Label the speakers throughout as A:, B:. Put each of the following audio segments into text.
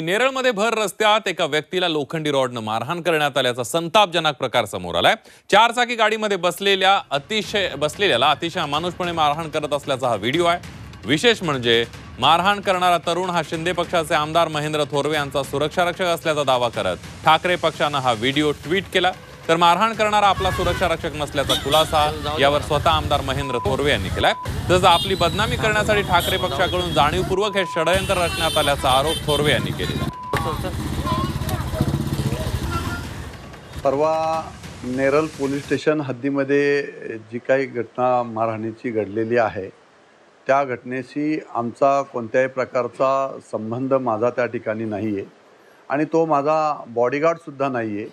A: नेरळमध्ये भर रस्त्यात एका व्यक्तीला लोखंडी रॉडनं मारहाण करण्यात आल्याचा संतापजनक प्रकार समोर आलाय. चारचाकी गाडीमध्ये बसलेल्या अतिशय बसलेल्याला अतिशय अमानुषपणे मारहाण करत असल्याचा हा व्हिडिओ आहे. विशेष म्हणजे मारहाण करणारा तरुण हा शिंदे पक्षाचे आमदार महेंद्र थोरवे यांचा सुरक्षारक्षक असल्याचा दावा करत ठाकरे पक्षानं हा व्हिडिओ ट्विट केला. तर मारहाण करणारा आपला सुरक्षा रक्षक नसल्याचा खुलासा यावर स्वतः आमदार महेंद्र थोरवे यांनी केलाय. तसंच आपली बदनामी करण्यासाठी ठाकरे पक्षाकडून जाणीवपूर्वक हे षडयंत्र रचण्यात आल्याचा आरोप थोरवे यांनी केलेला
B: परवा नेरल पोलीस स्टेशन हद्दीमध्ये जी काही घटना मारहाणीची घडलेली आहे त्या घटनेशी आमचा कोणत्याही प्रकारचा संबंध माझा त्या ठिकाणी नाही आहे आणि तो माझा बॉडीगार्डसुद्धा नाही आहे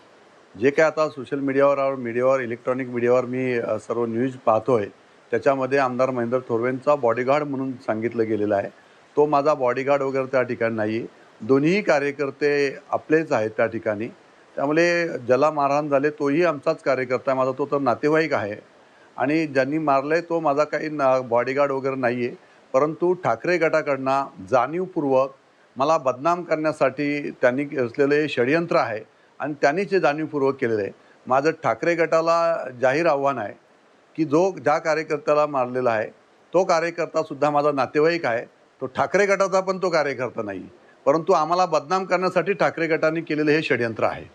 B: जे काय आता सोशल मीडियावर मीडियावर इलेक्ट्रॉनिक मीडियावर मी सर्व न्यूज पाहतो आहे त्याच्यामध्ये आमदार महेंद्र थोरवेंचा बॉडीगार्ड म्हणून सांगितलं गेलेलं आहे. तो माझा बॉडीगार्ड वगैरे त्या ठिकाणी नाही आहे दोन्हीही कार्यकर्ते आपलेच आहेत त्या ठिकाणी. त्यामुळे ज्याला मारहाण झाले तोही आमचाच कार्यकर्ता आहे. माझा तो तर नातेवाईक आहे. आणि ज्यांनी मारलं आहे तो माझा काही ना बॉडीगार्ड वगैरे नाही आहे परंतु ठाकरे गटाकडनं जाणीवपूर्वक मला बदनाम करण्यासाठी त्यांनी असलेलं हे षडयंत्र आहे. आणि त्यांनीच हे जाणीवपूर्वक केलेलं आहे माझं ठाकरे गटाला जाहीर आव्हान आहे की जो ज्या कार्यकर्त्याला मारलेला आहे तो कार्यकर्तासुद्धा माझा नातेवाईक आहे तो ठाकरे गटाचा पण तो कार्यकर्ता नाही. परंतु आम्हाला बदनाम करण्यासाठी ठाकरे गटाने केलेलं हे षडयंत्र आहे.